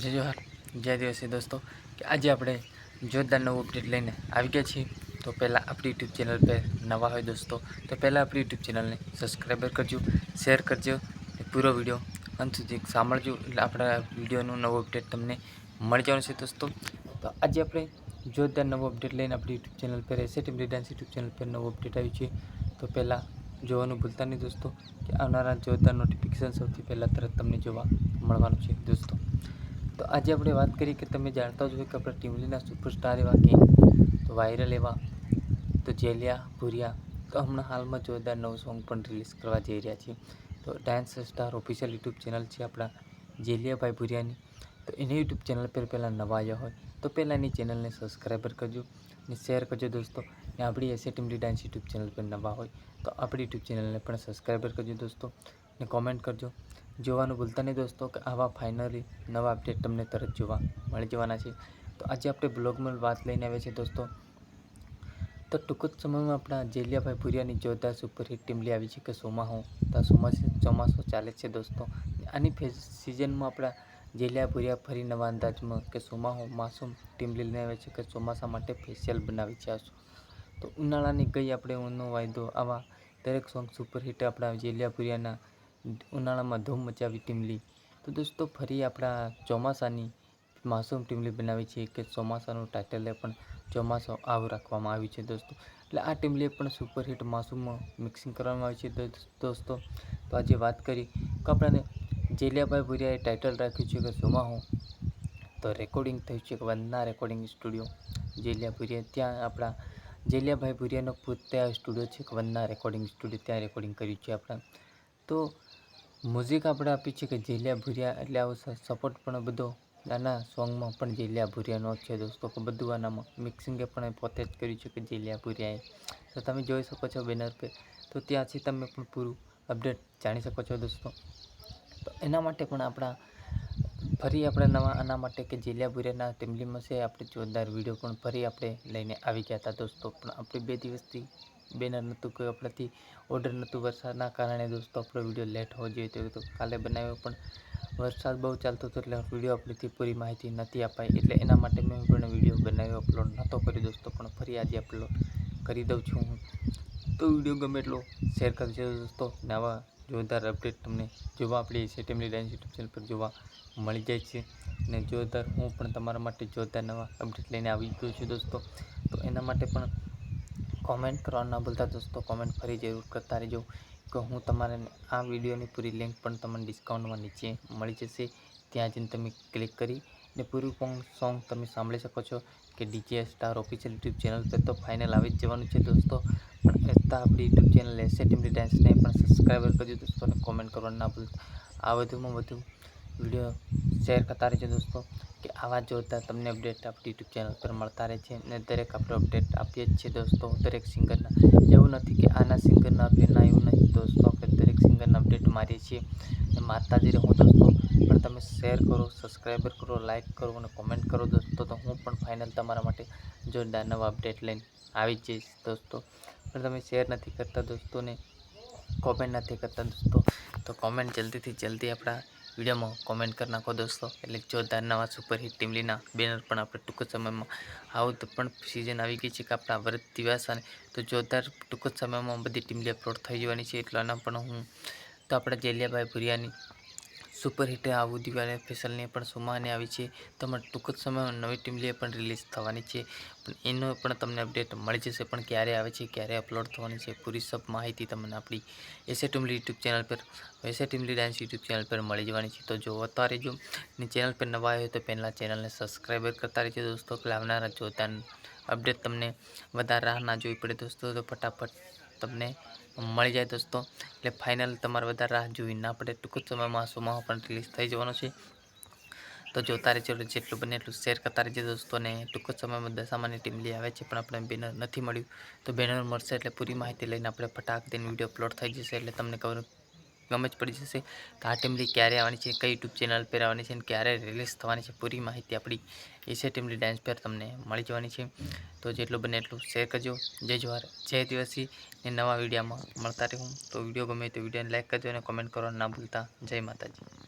જય જોહાર. જય દિવસે દોસ્તો, કે આજે આપણે જોરદાર નવું અપડેટ લઈને આવી ગયા છીએ. તો પહેલાં આપણી યુટ્યુબ ચેનલ પર નવા હોય દોસ્તો, તો પહેલાં આપણી યુટ્યુબ ચેનલને સબસ્ક્રાઈબર કરજો શેર કરજો પૂરો વીડિયો અંત સુધી સાંભળજો. એટલે આપણા વિડીયોનું નવું અપડેટ તમને મળી જવાનું છે દોસ્તો. તો આજે આપણે જોરદાર નવો અપડેટ લઈને આપણી યુટ્યુબ ચેનલ પર રહેશે ટીમ ડાન્સ યુટ્યુબ ચેનલ પર નવો અપડેટ આવ્યું છે. તો પહેલાં જોવાનું ભૂલતા નહીં દોસ્તો, કે આવનારા જોરદાર નોટિફિકેશન સૌથી પહેલાં તરત તમને જોવા મળવાનું છે દોસ્તો. તો આજે આપણે વાત કરીએ કે તમે જાણતા જ હોય કે આપણા ટીમલીના સુપરસ્ટાર એવા કે તો વાયરલ એવા, તો જેલિયા, ભૂરિયા, તો હમણાં હાલમાં જોરદાર નવું સોંગ પણ રિલીઝ કરવા જઈ રહ્યા છીએ. તો dance star official YouTube channel છે આપણા જેલિયાભાઈ ભૂરિયાની. તો એની યુટ્યુબ ચેનલ પર પહેલાં નવા આવ્યા હોય, તો પહેલાં એની ચેનલને સબસ્ક્રાઈબર કરજો ને શેર કરજો દોસ્તો. ને આપણી S A Timli dance YouTube channel પર નવા હોય, તો આપણી યુટ્યુબ ચેનલને પણ સબસ્ક્રાઈબર કરજો દોસ્તો. ને કોમેન્ટ કરજો. જોવાનું ભૂલતા નહીં દોસ્તો, કે આવા ફાઇનલી નવા અપડેટ તમને તરત જોવા મળી જવાના છે. તો આજે આપણે બ્લોગમાં વાત લઈને આવ્યા છીએ દોસ્તો. તો ટૂંક જ સમયમાં આપણા જેલિયાભાઈ ભુરિયાની જોરદાર સુપરહિટ ટીમ લઈ આવી છે કે સોમાહો તો ચોમાસું ચોમાસું ચાલે છે દોસ્તો. આની ફેઝ સિઝનમાં આપણા જેલિયા ભુરિયા ફરી નવા અંદાજમાં કે સોમાહો માસૂમ ટીમ લઈને આવે છે કે ચોમાસા માટે ફેશિયલ બનાવી છે તો ઉનાળાની ગઈ આપણે ઉનો વાયદો આવા દરેક સોંગ સુપરહિટ આપણા જેલિયા ભુરિયાના ઉનાળામાં ધૂમ મચાવી ટીમલી તો દોસ્તો, ફરી આપણા ચોમાસાની માસૂમ ટીમલી બનાવી છે કે ચોમાસાનું ટાઇટલે પણ ચોમાસો આવું રાખવામાં આવ્યું છે દોસ્તો. એટલે આ ટીમલીએ પણ સુપરહિટ માસૂમ મિક્સિંગ કરવામાં આવી છે દોસ્તો તો આજે વાત કરી કે આપણાને જેલિયાભાઈ ભુરિયાએ ટાઇટલ રાખ્યું છે કે સોમાહો તો રેકોર્ડિંગ થયું છે કે વંદના રેકોર્ડિંગ સ્ટુડિયો જેલિયા ભુરિયા, ત્યાં આપણા જેલિયાભાઈ ભુરિયાનો પોતે સ્ટુડિયો છે કે વંદના રેકોર્ડિંગ સ્ટુડિયો ત્યાં રેકોર્ડિંગ કર્યું છે આપણે. તો મ્યુઝિક આપણે આપી છે કે જેલિયા ભૂરિયા, એટલે આવો સપોર્ટ પણ બધો આના સોંગમાં પણ જેલિયા ભૂરિયાનો છે દોસ્તો, કે બધું આનામાં મિક્સિંગે પણ પોતે જ કર્યું છે કે જેલિયા ભૂરિયાએ તો તમે જોઈ શકો છો બેનર પર. તો ત્યાંથી તમે પણ પૂરું અપડેટ જાણી શકો છો દોસ્તો. તો એના માટે પણ આપણા ફરી આપણે નવા આના માટે કે જેલિયા ટીમલીમાં છે આપણે જોરદાર વીડિયો પણ ફરી આપણે લઈને આવી ગયા હતા દોસ્તો. પણ આપણે બે દિવસથી બેનર નહોતું કોઈ આપણાથી ઓર્ડર નહોતું, વરસાદના કારણે દોસ્તો આપણો વીડિયો લેટ હોવો જોઈએ તો કાલે બનાવ્યો, પણ વરસાદ બહુ ચાલતો હતો એટલે વીડિયો આપણેથી પૂરી માહિતી નથી અપાઈ. એટલે એના માટે મેં પણ વીડિયો બનાવ્યો, અપલોડ નહોતો કર્યો દોસ્તો, પણ ફરી આજે અપલોડ કરી દઉં છું હું. તો વીડિયો ગમે એટલો શેર કરજો દોસ્તો, નવા જોરદાર અપડેટ તમને જોવા આપણી સેટેમલી ડાન્સ યુટ્યુબ ચેનલ પર જોવા મળી જાય છે. અને જોરદાર હું પણ તમારા માટે જોરદાર નવા અપડેટ લઈને આવી ગયો છું દોસ્તો, તો એના માટે પણ કોમેન્ટ કરવા ના ભૂલતા દોસ્તો કોમેન્ટ ફરી જરૂર કરતા રહેજો કે હું તમારે આ વિડીયોની પૂરી લિંક પણ તમને ડિસ્કાઉન્ટમાં નીચે મળી જશે. ત્યાં જઈને તમે ક્લિક કરી ને પૂરું સોંગ તમે સાંભળી શકો છો કે DJ star official YouTube channel પર તો ફાઇનલ આવી જ જવાનું છે દોસ્તો. પણ એટલા આપણી યુટ્યુબ ચેનલ એસે ટીમલી ડાન્સને પણ સબસ્ક્રાઈબર કરજો દોસ્તો અને કોમેન્ટ કરવાનું ના ભૂલતા. આ વધુમાં વધુ વીડિયો શેર કરતા રહેજો દોસ્તો, કે આવા જોતા તમને અપડેટ આપણી યુટ્યુબ ચેનલ પર મળતા રહે છે અને દરેક આપણે અપડેટ આપીએ જ છીએ દોસ્તો, દરેક સિંગરના એવું નથી કે આના સિંગરના આપીએ ના, એવું નહીં દોસ્તો કે દરેક સિંગરના અપડેટ મારીએ છીએ. અને મારતા જ રહું દોસ્તો, પણ તમે શેર કરો સબસ્ક્રાઈબર કરો લાઇક કરો અને કોમેન્ટ કરો દોસ્તો, તો હું પણ ફાઇનલ તમારા માટે જોરદાર નવા અપડેટ લઈને આવી જઈશ દોસ્તો. પણ તમે શેર નથી કરતા દોસ્તોને કોમેન્ટ નથી કરતા દોસ્તો, તો કોમેન્ટ જલ્દીથી જલ્દી આપણા વિડીયોમાં કોમેન્ટ કરી નાખો દોસ્તો. એટલે જોરદાર નવા સુપરહિટ ટીમલીના બેનર પણ આપણે ટૂંક જ સમયમાં આવું તો પણ સિઝન આવી ગઈ છે કે આપણા વ્રત દિવાસાને તો જોરદાર ટૂંક જ સમયમાં બધી ટીમલી અપલોડ થઈ જવાની છે એટલાના પણ હું તો આપણે જેલિયાભાઈ ભુરિયાની સુપરહિટ આવું દિવાળી ફેશનની પણ સુમાને આવી છે. તમારે ટૂંક જ સમયમાં નવી ટીમલી પણ રિલીઝ થવાની છે, પણ એનો પણ તમને અપડેટ મળી જશે. પણ ક્યારે આવે છે, ક્યારે અપલોડ થવાની છે, પૂરી સબ માહિતી તમને આપણી એસે ટીમલી યુટ્યુબ ચેનલ પર, એસે ટીમલી ડાન્સ યુટ્યુબ ચેનલ પર મળી જવાની છે. તો જોતા રહેજો ને ચેનલ પર નવા આવ્યો તો પહેલાં ચેનલને સબસ્ક્રાઈબર કરતા રહેજો દોસ્તો. લાવનારા જોતા અપડેટ તમને વધારે રાહ ના જોવી પડે દોસ્તો. તો ફટાફટ તમને મળી જાય દોસ્તો. એટલે ફાઇનલ તમારે વધારે રાહ જોવી ના પડે. ટૂંક જ સમયમાં સોમાહો પણ રિલીઝ થઈ જવાનો છે. તો જોતા રહેજો જેટલું બને એટલું શેર કરતા રહેજો દોસ્તોને ટૂંક જ સમયમાં દશામાની ટીમ લઈ આવે છે, પણ આપણે બેનર નથી મળ્યું. તો બેનર મળશે એટલે પૂરી માહિતી લઈને આપણે ફટાક દઈને વીડિયો અપલોડ થઈ જશે એટલે તમને ખબર ગમે જ પડી જશે. તો આ ટીમલી ક્યારે આવવાની છે, કઈ યુટ્યુબ ચેનલ પર આવવાની છે અને ક્યારે રિલીઝ થવાની છે, પૂરી માહિતી આપણી એસે ટીમલી ડાન્સ પર તમને મળી જવાની છે. તો જેટલું બને એટલું શેર કરજો. જય જવાહર, જય દિવસી ને નવા વિડીયોમાં મળતા રહું. તો વીડિયો ગમે તો વિડીયોને લાઇક કરજો અને કોમેન્ટ કરવાનું ના ભૂલતા. જય માતાજી.